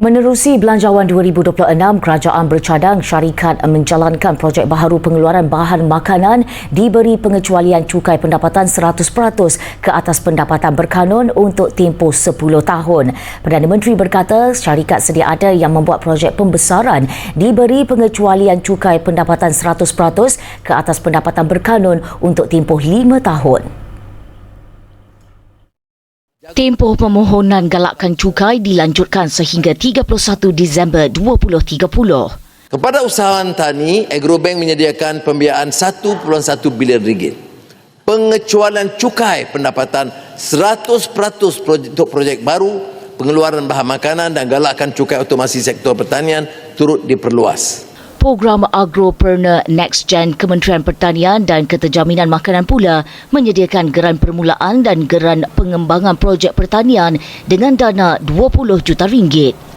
Menerusi Belanjawan 2026, kerajaan bercadang syarikat menjalankan projek baharu pengeluaran bahan makanan diberi pengecualian cukai pendapatan 100% ke atas pendapatan berkanun untuk tempoh 10 tahun. Perdana Menteri berkata syarikat sedia ada yang membuat projek pembesaran diberi pengecualian cukai pendapatan 100% ke atas pendapatan berkanun untuk tempoh 5 tahun. Tempoh pemohonan galakkan cukai dilanjutkan sehingga 31 Disember 2030. Kepada usahawan tani, Agrobank menyediakan pembiayaan 1.1 bilion ringgit. Pengecualian cukai pendapatan 100% projek, untuk projek baru, pengeluaran bahan makanan dan galakkan cukai otomasi sektor pertanian turut diperluas. Program Agropreneur Next Gen Kementerian Pertanian dan Keterjaminan Makanan pula menyediakan geran permulaan dan geran pengembangan projek pertanian dengan dana 20 juta ringgit.